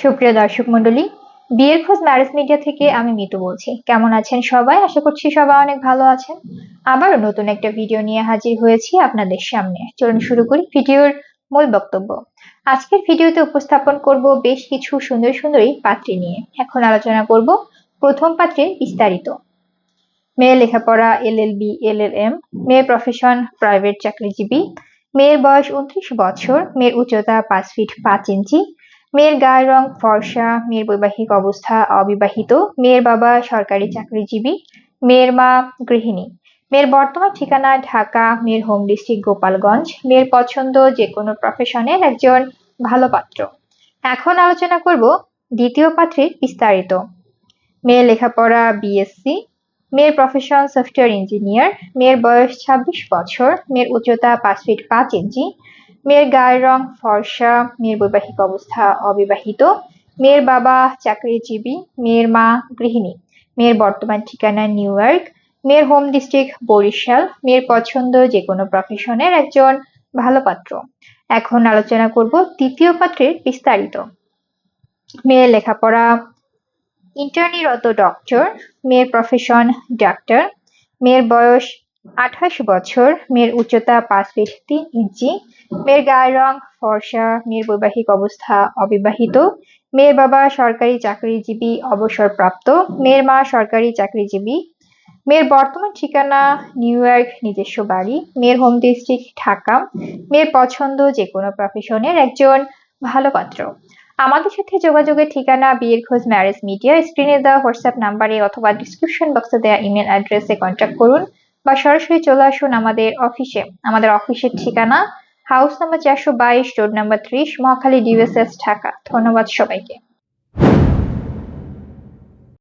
সুপ্রিয় দর্শক মণ্ডলী, বিয়ের খোঁজ ম্যারেজ মিডিয়া থেকে আমি মিতু বলছি। কেমন আছেন সবাই? আশা করছি সবাই অনেক ভালো আছেন। আবারও নতুন একটা ভিডিও নিয়ে হাজির হয়েছি আপনাদের সামনে। চলুন শুরু করি ভিডিওর মূল বক্তব্য। আজকের ভিডিওতে উপস্থাপন করব বেশ কিছু সুন্দর সুন্দরী পাত্রী নিয়ে। এখন আলোচনা করব প্রথম পাত্রের বিস্তারিত। মেয়ের লেখাপড়া এলএলবি এলএলএম মেয়ের প্রফেশন প্রাইভেট চাকরিজীবী, মেয়ের বয়স উনত্রিশ বছর, মেয়ের উচ্চতা পাঁচ ফিট পাঁচ ইঞ্চি মেয়ের গায়ের রং ফর্সা, মেয়ের বৈবাহিক অবস্থা অবিবাহিত, মেয়ের বাবা সরকারি চাকরিজীবী, মেয়ের মা গৃহিণী। মেয়ের বর্তমান ঠিকানা ঢাকা, মেয়ের হোম ডিস্ট্রিক্ট গোপালগঞ্জ, মেয়ের পছন্দ যে কোনো প্রফেশনের একজন ভালো পাত্র। এখন আলোচনা করব দ্বিতীয় পাত্রের বিস্তারিত। মেয়ের লেখাপড়া বিএসসি মেয়ের প্রফেশন সফটওয়্যার ইঞ্জিনিয়ার মেয়ের বয়স ছাব্বিশ বছর, মেয়ের উচ্চতা পাঁচ ফিট পাঁচ ইঞ্চি মেয়ের গায়ের রং ফর্সা, মেয়ের বৈবাহিক অবস্থা অবিবাহিত, মেয়ের বাবা চাকরিজীবী, মেয়ের মা গৃহিণী, মেয়ের বর্তমান ঠিকানা নিউ ইয়র্ক, মেয়ের হোম ডিস্ট্রিক্ট বরিশাল, মেয়ের পছন্দ যে কোনো প্রফেশনের একজন ভালো পাত্র। এখন আলোচনা করব তৃতীয় পাত্রের বিস্তারিত। মেয়ের লেখাপড়া ইন্টার্নিরত ডক্টর মেয়ের প্রফেশন ডাক্তার মেয়ের বয়স আঠাশ বছর, মেয়ের উচ্চতা পাঁচ ফিট তিন ইঞ্চি, মেয়ের গায়ের রং ফর্সা, মেয়ের বৈবাহিক অবস্থা অবিবাহিত, মেয়ের বাবা সরকারি চাকরিজীবী অবসরপ্রাপ্ত, মেয়ের মা সরকারি চাকরিজীবী, মেয়ের বর্তমান ঠিকানা নিউ ইয়র্ক নিজস্ব বাড়ি, মেয়ের হোম ডিস্ট্রিক্ট ঢাকা, মেয়ের পছন্দ যে কোনো প্রফেশনের একজন ভালো পাত্র। আমাদের সাথে যোগাযোগের ঠিকানা বিয়ের খোঁজ ম্যারেজ মিডিয়া স্ক্রিনে দেওয়া হোয়াটসঅ্যাপ নাম্বারে অথবা ডিসক্রিপশন বক্সে দেওয়া ইমেল অ্যাড্রেসে কন্ট্যাক্ট করুন। বা সরাসরি চলে আসুন আমাদের অফিসে আমাদের অফিসের ঠিকানা হাউস নাম্বার চারশো বাইশ রোড নাম্বার ত্রিশ, মহাখালী ডিউএসএস ঢাকা। ধন্যবাদ সবাইকে।